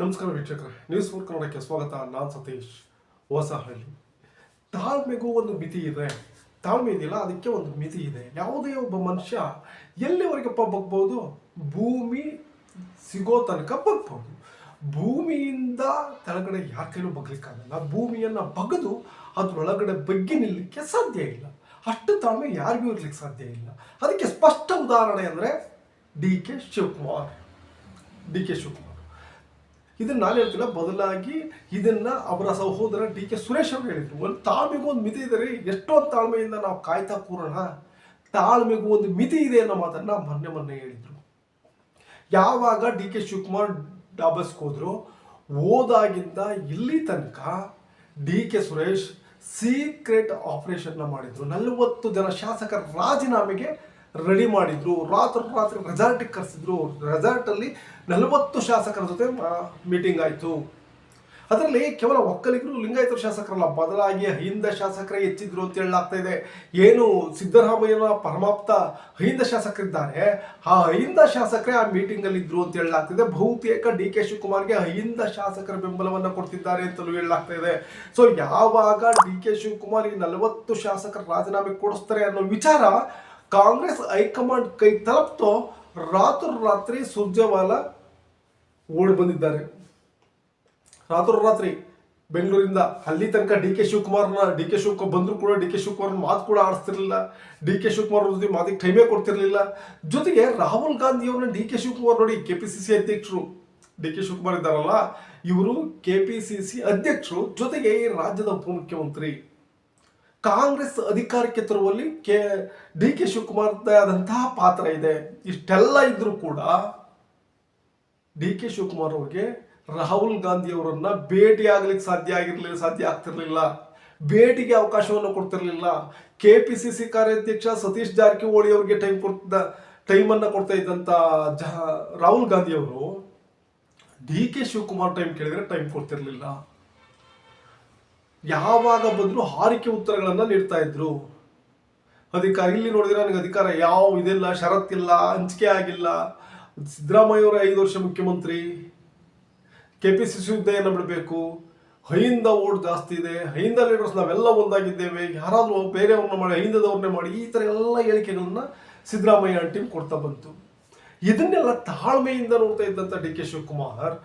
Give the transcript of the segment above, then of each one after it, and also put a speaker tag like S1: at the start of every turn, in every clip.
S1: ನಮಸ್ಕಾರ ವೀಕ್ಷಕರೇ news four ಕನ್ನಡಕ್ಕೆ ಸ್ವಾಗತ. ನಾನು ಸತೀಶ್, ಹೊಸಹಳ್ಳಿ. ತಾಳ್ಮೆಗೂ ಒಂದು ಮಿತಿ ಇದೆ. ತಾಳ್ಮೆ ಇದೆಯಲ್ಲ ಅದಕ್ಕೆ ಒಂದು ಮಿತಿ ಇದೆ. ಯಾವುದೇ ಒಬ್ಬ ಮನುಷ್ಯ ಎಲ್ಲಿವರೆಗಪ್ಪ ಬಗ್ಬೋದು? ಭೂಮಿ ಸಿಗೋ ತನಕ ಬಗ್ಬೋದು. ಭೂಮಿಯಿಂದ ಕೆಳಗಡೆ ಯಾರ ಕೈಲೂ ಬಗ್ಲಿಕ್ಕಾಗಲ್ಲ. ಭೂಮಿಯನ್ನು ಬಗ್ದು ಅದರೊಳಗಡೆ ಬಗ್ಗಿ ನಿಲ್ಲಕ್ಕೆ ಸಾಧ್ಯ ಇಲ್ಲ. ಅಷ್ಟು ತಾಳ್ಮೆ ಯಾರಿಗೂ ಇರ್ಲಿಕ್ಕೆ ಸಾಧ್ಯ ಇಲ್ಲ. ಅದಕ್ಕೆ ಸ್ಪಷ್ಟ ಉದಾಹರಣೆ ಅಂದರೆ D K Shivakumar. D K Shivakumar. ಇದನ್ನ ನಾನು ಹೇಳ್ತಿಲ್ಲ, ಬದಲಾಗಿ ಇದನ್ನ ಅವರ ಸಹೋದರ ಡಿ ಕೆ ಸುರೇಶ್ ಅವರು ಹೇಳಿದ್ರು. ಒಂದು ತಾಳ್ಮೆಗೂ ಒಂದು ಮಿತಿ ಇದೆ ರೀ ಎಷ್ಟೊಂದು ತಾಳ್ಮೆಯಿಂದ ನಾವು ಕಾಯ್ತಾ ಕೂರೋಣ, ತಾಳ್ಮೆಗೂ ಒಂದು ಮಿತಿ ಇದೆ ಅನ್ನೋ ಮಾತನ್ನ ಮೊನ್ನೆ ಮೊನ್ನೆ ಹೇಳಿದ್ರು. ಯಾವಾಗ ಡಿ ಕೆ ಶಿವಕುಮಾರ್ ಡಾಬಸ್ಕೋದ್ರು ಹೋದಾಗಿಂದ ಇಲ್ಲಿ ತನಕ ಡಿ ಕೆ ಸುರೇಶ್ ಸೀಕ್ರೆಟ್ ಆಪರೇಷನ್ನ ಮಾಡಿದ್ರು. ನಲವತ್ತು ಜನ ಶಾಸಕರ ರಾಜೀನಾಮೆಗೆ ರೆಡಿ ಮಾಡಿದ್ರು, ರಾತ್ರಿ ರಾತ್ರಿ ರೆಸಾರ್ಟಿಗೆ ಕರೆಸಿದ್ರು ರೆಸಾರ್ಟಲ್ಲಿ ನಲವತ್ತು ಶಾಸಕರ ಜೊತೆ ಮೀಟಿಂಗ್ ಆಯಿತು. ಅದರಲ್ಲಿ ಕೇವಲ ಒಕ್ಕಲಿಗರು ಲಿಂಗಾಯತ ಶಾಸಕರಲ್ಲ, ಬದಲಾಗಿ ಅಹಿಂದ ಶಾಸಕರೇ ಹೆಚ್ಚಿದ್ರು ಅಂತ ಹೇಳಲಾಗ್ತಾ ಇದೆ. ಏನು ಸಿದ್ದರಾಮಯ್ಯನ ಪರಮಾಪ್ತ ಅಹಿಂದ ಶಾಸಕರಿದ್ದಾರೆ? ಆ ಅಹಿಂದ ಶಾಸಕರೇ ಆ ಮೀಟಿಂಗ್ ಅಲ್ಲಿ ಇದ್ರು ಅಂತ ಹೇಳಲಾಗ್ತಿದೆ ಬಹುತೇಕ ಡಿ ಕೆ ಶಿವಕುಮಾರ್ಗೆ ಅಹಿಂದ ಶಾಸಕರ ಬೆಂಬಲವನ್ನು ಕೊಡ್ತಿದ್ದಾರೆ ಅಂತಲೂ ಹೇಳಲಾಗ್ತಾ ಇದೆ. ಸೊ ಯಾವಾಗ ಡಿ ಕೆ ಶಿವಕುಮಾರ್ ಈ ನಲವತ್ತು ಶಾಸಕರ ರಾಜೀನಾಮೆ ಕೊಡಿಸ್ತಾರೆ ಅನ್ನೋ ವಿಚಾರ ಕಾಂಗ್ರೆಸ್ ಹೈಕಮಾಂಡ್ ಕೈ ತಲುಪ್ತೋ ರಾತ್ರಿ ಸುರ್ಜೇವಾಲ ಓಡಿ ಬಂದಿದ್ದಾರೆ. ರಾತ್ರಿ ಬೆಂಗಳೂರಿಂದ ಅಲ್ಲಿ ತನಕ ಡಿ ಕೆ ಶಿವಕುಮಾರ್ನ, ಡಿ ಕೆ ಶಿವಕುಮಾರ್ ಬಂದರೂ ಕೂಡ ಡಿ ಕೆ ಶಿವಕುಮಾರ್ ಮಾತು ಕೂಡ ಆಡಿಸ್ತಿರ್ಲಿಲ್ಲ. ಡಿ ಕೆ ಶಿವಕುಮಾರ್ ಜೊತೆ ಮಾತಿಗೆ ಟೈಮೇ ಕೊಡ್ತಿರ್ಲಿಲ್ಲ. ಜೊತೆಗೆ ರಾಹುಲ್ ಗಾಂಧಿ ಡಿ ಕೆ ಶಿವಕುಮಾರ್ ನೋಡಿ ಕೆ ಪಿ ಸಿ ಸಿ ಅಧ್ಯಕ್ಷರು ಡಿ ಕೆ ಶಿವಕುಮಾರ್ ಇದ್ದಾರಲ್ಲ, ಇವರು ಕೆ ಪಿ ಸಿ ಸಿ ಅಧ್ಯಕ್ಷರು, ಜೊತೆಗೆ ರಾಜ್ಯದ ಉಪಮುಖ್ಯಮಂತ್ರಿ. ಕಾಂಗ್ರೆಸ್ ಅಧಿಕಾರಕ್ಕೆ ತರುವಲ್ಲಿ ಕೆ, ಡಿ ಕೆ ಶಿವಕುಮಾರ್ದೇ ಆದಂತಹ ಪಾತ್ರ ಇದೆ. ಇಷ್ಟೆಲ್ಲ ಇದ್ರೂ ಕೂಡ ಡಿ ಕೆ ಶಿವಕುಮಾರ್ ಅವ್ರಿಗೆ ರಾಹುಲ್ ಗಾಂಧಿ ಅವರನ್ನ ಭೇಟಿ ಆಗ್ಲಿಕ್ಕೆ ಸಾಧ್ಯ ಆಗಿರ್ಲಿಲ್ಲ, ಸಾಧ್ಯ ಆಗ್ತಿರ್ಲಿಲ್ಲ. ಭೇಟಿಗೆ ಅವಕಾಶವನ್ನು ಕೊಡ್ತಿರ್ಲಿಲ್ಲ. ಕೆ ಪಿ ಸಿ ಸಿ ಕಾರ್ಯಾಧ್ಯಕ್ಷ ಸತೀಶ್ ಜಾರಕಿಹೊಳಿ ಅವರಿಗೆ ಟೈಮ್ ಕೊಡ್ತಿದ್ದ ಟೈಮನ್ನು ಕೊಡ್ತಾ ಇದ್ದಂತ ಜ, ರಾಹುಲ್ ಗಾಂಧಿ ಅವರು ಡಿ ಕೆ ಶಿವಕುಮಾರ್ ಟೈಮ್ ಕೇಳಿದ್ರೆ ಟೈಮ್ ಕೊಡ್ತಿರ್ಲಿಲ್ಲ. ಯಾವಾಗ ಬಂದ್ರು ಹಾರಿಕೆ ಉತ್ತರಗಳನ್ನು ನೀಡ್ತಾ ಇದ್ರು. ಅಧಿಕಾರ, ಇಲ್ಲಿ ನೋಡಿದ್ರೆ ನನಗೆ ಅಧಿಕಾರ ಯಾವ ಇದಿಲ್ಲ ಷರತ್ತಿಲ್ಲ ಹಂಚಿಕೆ ಆಗಿಲ್ಲ. ಸಿದ್ದರಾಮಯ್ಯ ಅವರ ಐದು ವರ್ಷ ಮುಖ್ಯಮಂತ್ರಿ. ಕೆ ಪಿ ಸಿ ಹುದ್ದೆಯನ್ನು ಬಿಡಬೇಕು. ಹೈಂದ ಓಟ್ ಜಾಸ್ತಿ ಇದೆ. ಹೈಂದ ಲೀಡರ್ಸ್ ನಾವೆಲ್ಲ ಒಂದಾಗಿದ್ದೇವೆ. ಯಾರಾದರೂ ಬೇರೆಯವ್ರನ್ನ ಮಾಡಿ, ಹೈಂದದವ್ರನ್ನೇ ಮಾಡಿ, ಈ ಥರ ಎಲ್ಲ ಹೇಳಿಕೆಗಳನ್ನ ಸಿದ್ದರಾಮಯ್ಯ ಟೀಮ್ ಕೊಡ್ತಾ ಬಂತು. ಇದನ್ನೆಲ್ಲ ತಾಳ್ಮೆಯಿಂದ ನೋಡ್ತಾ ಇದ್ದಂಥ ಡಿ ಕೆ ಶಿವಕುಮಾರ್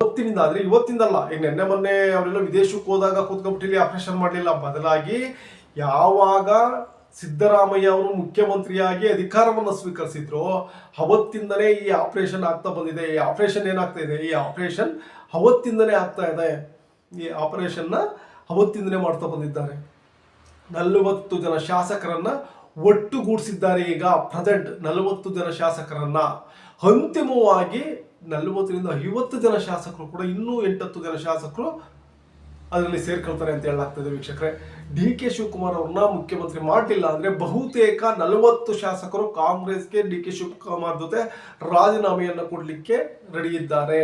S1: ಇವತ್ತಿನಿಂದ ಆದ್ರೆ ಇವತ್ತಿಂದಲ್ಲ, ಈಗ ನಿನ್ನೆ ಮೊನ್ನೆ ಅವರೆಲ್ಲ ವಿದೇಶಕ್ಕೆ ಹೋದಾಗ ಕೂತ್ಕೊಂಡ್ಬಿಟ್ಟಿಲ್ಲಿ ಆಪರೇಷನ್ ಮಾಡಲಿಲ್ಲ. ಬದಲಾಗಿ ಯಾವಾಗ ಸಿದ್ದರಾಮಯ್ಯ ಅವರು ಮುಖ್ಯಮಂತ್ರಿಯಾಗಿ ಅಧಿಕಾರವನ್ನು ಸ್ವೀಕರಿಸಿದ್ರು, ಅವತ್ತಿಂದಲೇ ಈ ಆಪರೇಷನ್ ಆಗ್ತಾ ಬಂದಿದೆ. ಈ ಆಪರೇಷನ್ ಏನಾಗ್ತಾ ಇದೆ? ಈ ಆಪರೇಷನ್ ಅವತ್ತಿಂದಲೇ ಆಗ್ತಾ ಇದೆ. ಈ ಆಪರೇಷನ್ನ ಅವತ್ತಿಂದಲೇ ಮಾಡ್ತಾ ಬಂದಿದ್ದಾರೆ. ನಲವತ್ತು ಜನ ಶಾಸಕರನ್ನ ಒಟ್ಟುಗೂಡಿಸಿದ್ದಾರೆ ಈಗ ಪ್ರೆಸೆಂಟ್ ನಲವತ್ತು ಜನ ಶಾಸಕರನ್ನ. ಅಂತಿಮವಾಗಿ ನಲವತ್ತರಿಂದ ಐವತ್ತು ಜನ ಶಾಸಕರು ಕೂಡ, ಇನ್ನೂ ಎಂಟತ್ತು ಜನ ಶಾಸಕರು ಅದರಲ್ಲಿ ಸೇರ್ಕೊಳ್ತಾರೆ ಅಂತ ಹೇಳಲಾಗ್ತದೆ ವೀಕ್ಷಕರೇ. ಡಿ ಕೆ ಶಿವಕುಮಾರ್ ಅವ್ರನ್ನ ಮುಖ್ಯಮಂತ್ರಿ ಮಾಡಲಿಲ್ಲ ಅಂದ್ರೆ ಬಹುತೇಕ ನಲವತ್ತು ಶಾಸಕರು ಕಾಂಗ್ರೆಸ್ಗೆ ಡಿ ಕೆ ಶಿವಕುಮಾರ್ ಜೊತೆ ರಾಜೀನಾಮೆಯನ್ನು ಕೊಡಲಿಕ್ಕೆ ರೆಡಿ ಇದ್ದಾರೆ.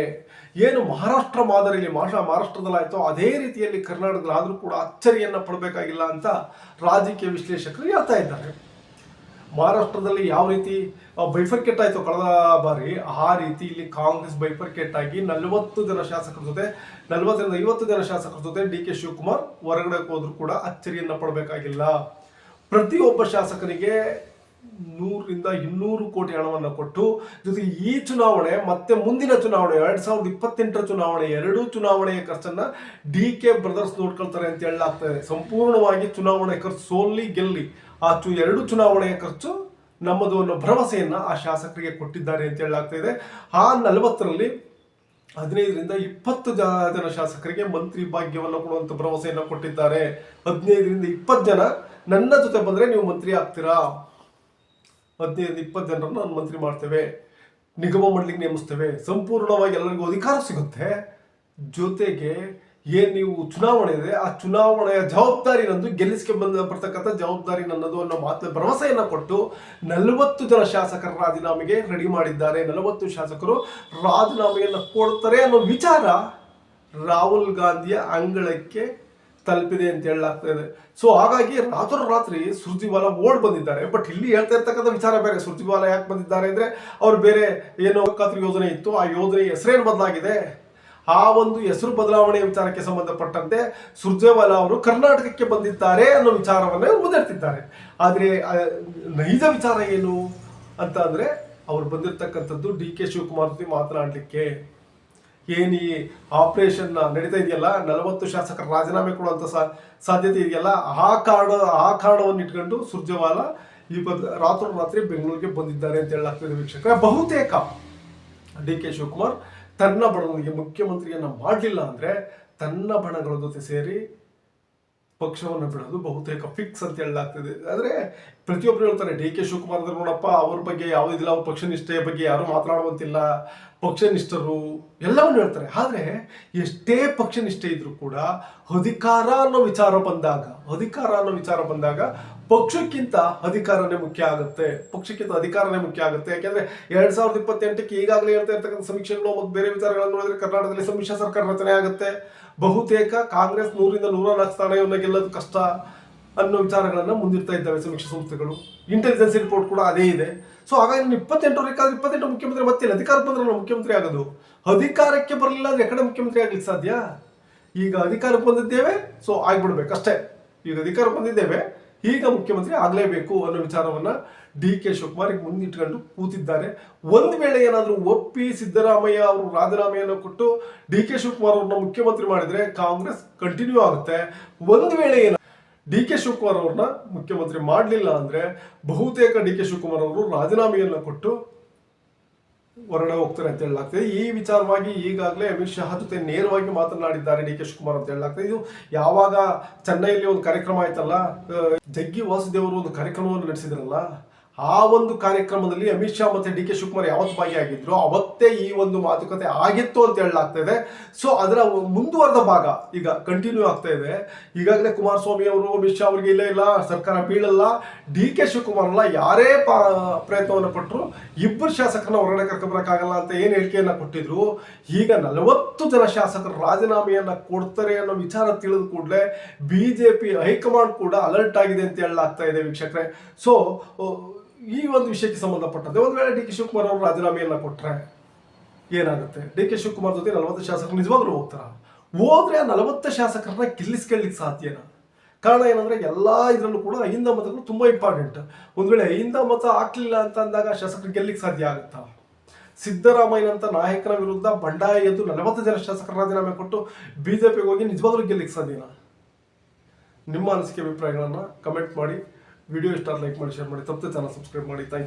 S1: ಏನು ಮಹಾರಾಷ್ಟ್ರ ಮಾದರಿಯಲ್ಲಿ ಮಹಾ ಮಹಾರಾಷ್ಟ್ರದಲ್ಲಾಯ್ತೋ ಅದೇ ರೀತಿಯಲ್ಲಿ ಕರ್ನಾಟಕದಲ್ಲಿ ಆದರೂ ಕೂಡ ಅಚ್ಚರಿಯನ್ನು ಪಡಬೇಕಾಗಿಲ್ಲ ಅಂತ ರಾಜಕೀಯ ವಿಶ್ಲೇಷಕರು ಹೇಳ್ತಾ ಇದ್ದಾರೆ. ಮಹಾರಾಷ್ಟ್ರದಲ್ಲಿ ಯಾವ ರೀತಿ ಬೈಫರ್ಕೆಟ್ ಆಯಿತು ಕಳೆದ ಬಾರಿ, ಆ ರೀತಿ ಇಲ್ಲಿ ಕಾಂಗ್ರೆಸ್ ಬೈಫರ್ಕೆಟ್ ಆಗಿ ನಲವತ್ತು ಜನ ಶಾಸಕರ ಜೊತೆ, ನಲವತ್ತರಿಂದ ಐವತ್ತು ಜನ ಶಾಸಕರ ಜೊತೆ ಡಿ ಕೆ ಶಿವಕುಮಾರ್ ಹೊರಗಡೆ ಹೋದ್ರು ಕೂಡ ಅಚ್ಚರಿಯನ್ನು ಪಡಬೇಕಾಗಿಲ್ಲ. ಪ್ರತಿಯೊಬ್ಬ ಶಾಸಕರಿಗೆ ನೂರರಿಂದ ಇನ್ನೂರು ಕೋಟಿ ಹಣವನ್ನು ಕೊಟ್ಟು, ಜೊತೆಗೆ ಈ ಚುನಾವಣೆ, ಮತ್ತೆ ಮುಂದಿನ ಚುನಾವಣೆ, ಎರಡ್ ಸಾವಿರದ ಇಪ್ಪತ್ತೆಂಟರ ಚುನಾವಣೆ, ಎರಡೂ ಚುನಾವಣೆಯ ಖರ್ಚನ್ನ ಡಿ ಕೆ ಬ್ರದರ್ಸ್ ನೋಡ್ಕೊಳ್ತಾರೆ ಅಂತ ಹೇಳಲಾಗ್ತಾ ಸಂಪೂರ್ಣವಾಗಿ ಚುನಾವಣೆ ಖರ್ಚು ಸೋಲ್ಲಿ ಗೆಲ್ಲಿ. ಆ ಎರಡು ಚುನಾವಣೆಯ ಖರ್ಚು ನಮ್ಮದು ಅನ್ನೋ ಭರವಸೆಯನ್ನು ಆ ಶಾಸಕರಿಗೆ ಕೊಟ್ಟಿದ್ದಾರೆ ಅಂತ ಹೇಳಲಾಗ್ತಾ ಇದೆ. ಆ ನಲವತ್ತರಲ್ಲಿ ಹದಿನೈದರಿಂದ ಇಪ್ಪತ್ತು ಜನ ಶಾಸಕರಿಗೆ ಮಂತ್ರಿ ಭಾಗ್ಯವನ್ನು ಕೊಡುವಂತ ಭರವಸೆಯನ್ನು ಕೊಟ್ಟಿದ್ದಾರೆ. ಹದಿನೈದರಿಂದ ಇಪ್ಪತ್ತು ಜನ ನನ್ನ ಜೊತೆ ಬಂದ್ರೆ ನೀವು ಮಂತ್ರಿ ಆಗ್ತೀರಾ? ಹದಿನೈದು ಇಪ್ಪತ್ತು ಜನರನ್ನು ನಾನು ಮಂತ್ರಿ ಮಾಡ್ತೇವೆ. ನಿಗಮ ಮಾಡ್ಲಿಕ್ಕೆ ನೇಮಿಸ್ತೇವೆ. ಸಂಪೂರ್ಣವಾಗಿ ಎಲ್ಲರಿಗೂ ಅಧಿಕಾರ ಸಿಗುತ್ತೆ. ಜೊತೆಗೆ ಏನ್ ನೀವು ಚುನಾವಣೆ ಇದೆ, ಆ ಚುನಾವಣೆಯ ಜವಾಬ್ದಾರಿ ನಂದು ಗೆಲ್ಲಿಸ್ಕೆ ಬಂದ ಬರ್ತಕ್ಕಂಥ ಜವಾಬ್ದಾರಿ ನನ್ನದು ಅನ್ನೋ ಮಾತು ಭರವಸೆಯನ್ನು ಕೊಟ್ಟು ನಲವತ್ತು ಜನ ಶಾಸಕರ ರಾಜೀನಾಮೆಗೆ ರೆಡಿ ಮಾಡಿದ್ದಾರೆ. ನಲವತ್ತು ಶಾಸಕರು ರಾಜೀನಾಮೆಯನ್ನು ಕೊಡ್ತಾರೆ ಅನ್ನೋ ವಿಚಾರ ರಾಹುಲ್ ಗಾಂಧಿಯ ಅಂಗಳಕ್ಕೆ ತಲುಪಿದೆ ಅಂತ ಹೇಳಲಾಗ್ತಾ ಇದೆ. ಸೊ ಹಾಗಾಗಿ ರಾತ್ರಿ ಸುರ್ಜಿವಾಲ ಓಡ್ ಬಂದಿದ್ದಾರೆ. ಬಟ್ ಇಲ್ಲಿ ಹೇಳ್ತಾ ಇರ್ತಕ್ಕಂಥ ವಿಚಾರ ಬೇರೆ. ಸುರ್ಜಿವಾಲ ಯಾಕೆ ಬಂದಿದ್ದಾರೆ ಅಂದರೆ ಅವ್ರು ಬೇರೆ ಏನೋ ಖಾತ್ರಿ ಯೋಜನೆ ಇತ್ತು. ಆ ಯೋಜನೆ ಹೆಸರೇನು ಬದಲಾಗಿದೆ? ಆ ಒಂದು ಹೆಸರು ಬದಲಾವಣೆ ವಿಚಾರಕ್ಕೆ ಸಂಬಂಧಪಟ್ಟಂತೆ ಸುರ್ಜೇವಾಲಾ ಅವರು ಕರ್ನಾಟಕಕ್ಕೆ ಬಂದಿದ್ದಾರೆ ಅನ್ನೋ ವಿಚಾರವನ್ನೇ ಮುಂದಿಡ್ತಿದ್ದಾರೆ ಆದರೆ ನೈಜ ವಿಚಾರ ಏನು ಅಂತ ಅಂದರೆ ಅವ್ರು ಬಂದಿರತಕ್ಕಂಥದ್ದು ಡಿ ಕೆ ಶಿವಕುಮಾರ್ ಜೊತೆ ಮಾತನಾಡಲಿಕ್ಕೆ. ಏನು ಈ ಆಪರೇಷನ್ ನಡೀತಾ ಇದೆಯಲ್ಲ, ನಲವತ್ತು ಶಾಸಕರ ರಾಜೀನಾಮೆ ಕೊಡುವಂಥ ಸಾಧ್ಯತೆ ಇದೆಯಲ್ಲ, ಆ ಕಾರಣ, ಆ ಕಾರಣವನ್ನು ಇಟ್ಕೊಂಡು ಸುರ್ಜೇವಾಲಾ ಈ ಬದ್, ರಾತ್ರೋರಾತ್ರಿ ಬೆಂಗಳೂರಿಗೆ ಬಂದಿದ್ದಾರೆ ಅಂತ ಹೇಳಲಾಗ್ತದೆ ವೀಕ್ಷಕರ. ಬಹುತೇಕ ಡಿ ಕೆ ಶಿವಕುಮಾರ್ ತನ್ನ ಬಣಗಳಿಗೆ ಮುಖ್ಯಮಂತ್ರಿಯನ್ನ ಮಾಡಲಿಲ್ಲ ಅಂದ್ರೆ ತನ್ನ ಬಣಗಳ ಜೊತೆ ಸೇರಿ ಪಕ್ಷವನ್ನು ಬಿಡೋದು ಬಹುತೇಕ ಫಿಕ್ಸ್ ಅಂತ ಹೇಳಲಾಗ್ತದೆ. ಆದರೆ ಪ್ರತಿಯೊಬ್ಬರು ಹೇಳ್ತಾರೆ, ಡಿ ಕೆ ಶಿವಕುಮಾರ್ ಅಂದ್ರೆ ನೋಡಪ್ಪ, ಅವ್ರ ಬಗ್ಗೆ ಯಾವುದಿಲ್ಲ ಅವ್ರ ಪಕ್ಷ ನಿಷ್ಠೆಯ ಬಗ್ಗೆ ಯಾರು ಮಾತನಾಡುವಂತಿಲ್ಲ. ಪಕ್ಷನಿಷ್ಠರು ಎಲ್ಲವನ್ನು ಹೇಳ್ತಾರೆ. ಆದರೆ ಎಷ್ಟೇ ಪಕ್ಷ ನಿಷ್ಠೆ ಇದ್ರೂ ಕೂಡ ಅಧಿಕಾರ ಅನ್ನೋ ವಿಚಾರ ಬಂದಾಗ, ಅಧಿಕಾರ ಅನ್ನೋ ವಿಚಾರ ಬಂದಾಗ ಪಕ್ಷಕ್ಕಿಂತ ಅಧಿಕಾರನೇ ಮುಖ್ಯ ಆಗುತ್ತೆ. ಪಕ್ಷಕ್ಕಿಂತ ಅಧಿಕಾರನೇ ಮುಖ್ಯ ಆಗುತ್ತೆ. ಯಾಕೆಂದ್ರೆ ಎರಡ್ ಸಾವಿರದ ಇಪ್ಪತ್ತೆಂಟಕ್ಕೆ ಈಗಾಗಲೇ ಹೇಳ್ತಾ ಇರ್ತಕ್ಕಂಥ ಸಮೀಕ್ಷೆಗಳು ಮತ್ತು ಬೇರೆ ವಿಚಾರಗಳನ್ನು ನೋಡಿದ್ರೆ ಕರ್ನಾಟಕದಲ್ಲಿ ಸಮ್ಮಿಶ್ರ ಸರ್ಕಾರ ರಚನೆ ಆಗುತ್ತೆ. ಬಹುತೇಕ ಕಾಂಗ್ರೆಸ್ ನೂರಿಂದ ನೂರ ನಾಲ್ಕು ಸ್ಥಾನವನ್ನು ಗೆಲ್ಲೋದು ಕಷ್ಟ ಅನ್ನೋ ವಿಚಾರಗಳನ್ನು ಮುಂದಿರ್ತಾ ಇದ್ದಾವೆ ಸಮೀಕ್ಷಾ ಸಂಸ್ಥೆಗಳು. ಇಂಟೆಲಿಜೆನ್ಸ್ ರಿಪೋರ್ಟ್ ಕೂಡ ಅದೇ ಇದೆ. ಸೊ ಹಾಗಾಗಿ ಇಪ್ಪತ್ತೆಂಟರಕ್ಕಾದ್ರೆ ಇಪ್ಪತ್ತೆಂಟು ಮುಖ್ಯಮಂತ್ರಿ ಮತ್ತೆ ಅಧಿಕಾರ ಬಂದ್ರೆ ಮುಖ್ಯಮಂತ್ರಿ ಆಗೋದು. ಅಧಿಕಾರಕ್ಕೆ ಬರಲಿಲ್ಲ ಅಂದ್ರೆ ಎಕಡೆ ಮುಖ್ಯಮಂತ್ರಿ ಆಗ್ಲಿಕ್ಕೆ ಸಾಧ್ಯ? ಈಗ ಅಧಿಕಾರಕ್ಕೆ ಬಂದಿದ್ದೇವೆ ಸೊ ಆಗ್ಬಿಡ್ಬೇಕು ಅಷ್ಟೇ. ಈಗ ಅಧಿಕಾರ ಬಂದಿದ್ದೇವೆ ಈಗ ಮುಖ್ಯಮಂತ್ರಿ ಆಗಲೇಬೇಕು ಅನ್ನೋ ವಿಚಾರವನ್ನ ಡಿ ಕೆ ಶಿವಕುಮಾರ್ ಮುಂದಿಟ್ಕೊಂಡು ಕೂತಿದ್ದಾರೆ. ಒಂದು ವೇಳೆ ಏನಾದರೂ ಒಪ್ಪಿ ಸಿದ್ದರಾಮಯ್ಯ ಅವರು ರಾಜೀನಾಮೆಯನ್ನು ಕೊಟ್ಟು ಡಿ ಕೆ ಶಿವಕುಮಾರ್ ಅವ್ರನ್ನ ಮುಖ್ಯಮಂತ್ರಿ ಮಾಡಿದ್ರೆ ಕಾಂಗ್ರೆಸ್ ಕಂಟಿನ್ಯೂ ಆಗುತ್ತೆ. ಒಂದು ವೇಳೆ ಏನ ಡಿ ಕೆ ಶಿವಕುಮಾರ್ ಅವ್ರನ್ನ ಮುಖ್ಯಮಂತ್ರಿ ಮಾಡಲಿಲ್ಲ ಅಂದ್ರೆ ಬಹುತೇಕ ಡಿ ಕೆ ಶಿವಕುಮಾರ್ ಅವರು ರಾಜೀನಾಮೆಯನ್ನು ಕೊಟ್ಟು ಹೊರಗಡೆ ಹೋಗ್ತಾರೆ ಅಂತ ಹೇಳಲಾಗ್ತದೆ. ಈ ವಿಚಾರವಾಗಿ ಈಗಾಗಲೇ ಅಮಿತ್ ಶಾ ಜೊತೆ ನೇರವಾಗಿ ಮಾತನಾಡಿದ್ದಾರೆ ಡಿ ಕೆ ಶಿವಕುಮಾರ್ ಅಂತ ಹೇಳಲಾಗ್ತದೆ. ಇದು ಯಾವಾಗ ಚೆನ್ನೈಯಲ್ಲಿ ಒಂದು ಕಾರ್ಯಕ್ರಮ ಆಯ್ತಲ್ಲ ಜಗ್ಗಿ ವಾಸುದೇವರು ಒಂದು ಕಾರ್ಯಕ್ರಮವನ್ನು ನಡೆಸಿದ್ರಲ್ಲ ಆ ಒಂದು ಕಾರ್ಯಕ್ರಮದಲ್ಲಿ ಅಮಿತ್ ಶಾ ಮತ್ತೆ ಡಿ ಕೆ ಶಿವಕುಮಾರ್ ಯಾವತ್ತು ಭಾಗಿಯಾಗಿದ್ರು, ಅವತ್ತೇ ಈ ಒಂದು ಮಾತುಕತೆ ಆಗಿತ್ತು ಅಂತ ಹೇಳಲಾಗ್ತಾ ಇದೆ. ಸೊ ಅದರ ಮುಂದುವರೆದ ಭಾಗ ಈಗ ಕಂಟಿನ್ಯೂ ಆಗ್ತಾ ಇದೆ. ಈಗಾಗಲೇ ಕುಮಾರಸ್ವಾಮಿ ಅವರು, ಅಮಿತ್ ಶಾ ಅವರಿಗೆ ಇಲ್ಲ ಇಲ್ಲ, ಸರ್ಕಾರ ಬೀಳಲ್ಲ, ಡಿ ಕೆ ಶಿವಕುಮಾರ್ ಅಲ್ಲ, ಯಾರೇ ಪಾ, ಪ್ರಯತ್ನವನ್ನು ಪಟ್ಟರು ಇಬ್ಬರು ಶಾಸಕರನ್ನ ಹೊರಗಡೆ ಕರ್ಕೊಂಬರಕ್ಕಾಗಲ್ಲ ಅಂತ ಏನು ಹೇಳಿಕೆಯನ್ನ ಕೊಟ್ಟಿದ್ರು. ಈಗ ನಲವತ್ತು ಜನ ಶಾಸಕರು ರಾಜೀನಾಮೆಯನ್ನು ಕೊಡ್ತಾರೆ ಅನ್ನೋ ವಿಚಾರ ತಿಳಿದ ಕೂಡಲೇ ಬಿಜೆಪಿ ಹೈಕಮಾಂಡ್ ಕೂಡ ಅಲರ್ಟ್ ಆಗಿದೆ ಅಂತ ಹೇಳಲಾಗ್ತಾ ಇದೆ ವೀಕ್ಷಕರೇ. ಸೊ ಈ ಒಂದು ವಿಷಯಕ್ಕೆ ಸಂಬಂಧಪಟ್ಟಂತೆ ಒಂದು ವೇಳೆ ಡಿ ಕೆ ಶಿವಕುಮಾರ್ ಅವರು ರಾಜೀನಾಮೆಯನ್ನು ಕೊಟ್ಟರೆ ಏನಾಗುತ್ತೆ? ಡಿ ಕೆ ಶಿವಕುಮಾರ್ ಜೊತೆ ನಲವತ್ತು ಶಾಸಕರು ನಿಜವಾಗ್ಲೂ ಹೋಗ್ತಾರ? ಹೋದ್ರೆ ಆ ನಲವತ್ತು ಶಾಸಕರನ್ನ ಗೆಲ್ಲಿಸ್ಕೊಳ್ಳಿಕ್ಕೆ ಸಾಧ್ಯನಾ? ಕಾರಣ ಏನಂದ್ರೆ ಎಲ್ಲಾ ಇದರಲ್ಲೂ ಕೂಡ ಅಹಿಂದ ಮತಗಳು ತುಂಬಾ ಇಂಪಾರ್ಟೆಂಟ್ ಒಂದ್ ವೇಳೆ ಅಹಿಂದ ಮತ ಆಗ್ಲಿಲ್ಲ ಅಂತ ಅಂದಾಗ ಶಾಸಕರು ಗೆಲ್ಲಿಕ್ಕೆ ಸಾಧ್ಯ ಆಗುತ್ತಾ? ಸಿದ್ದರಾಮಯ್ಯನಂತ ನಾಯಕನ ವಿರುದ್ಧ ಬಂಡಾಯ ಎದ್ದು ನಲವತ್ತು ಜನ ಶಾಸಕರ ರಾಜೀನಾಮೆ ಕೊಟ್ಟು ಬಿಜೆಪಿಗೆ ಹೋಗಿ ನಿಜವಾಗ್ಲೂ ಗೆಲ್ಲಿಕ್ಕೆ ಸಾಧ್ಯನಾ? ನಿಮ್ಮ ಅನಿಸಿಕೆ ಅಭಿಪ್ರಾಯಗಳನ್ನ ಕಮೆಂಟ್ ಮಾಡಿ. ವಿಡಿಯೋ ಇಷ್ಟ ಲೈಕ್ ಮಾಡಿ ಶೇರ್ ಮಾಡಿ ತಪ್ಪದೆ ಚಾನಲ್ ಸಬ್ಸ್ಕ್ರೈಬ್ ಮಾಡಿ ಥ್ಯಾಂಕ್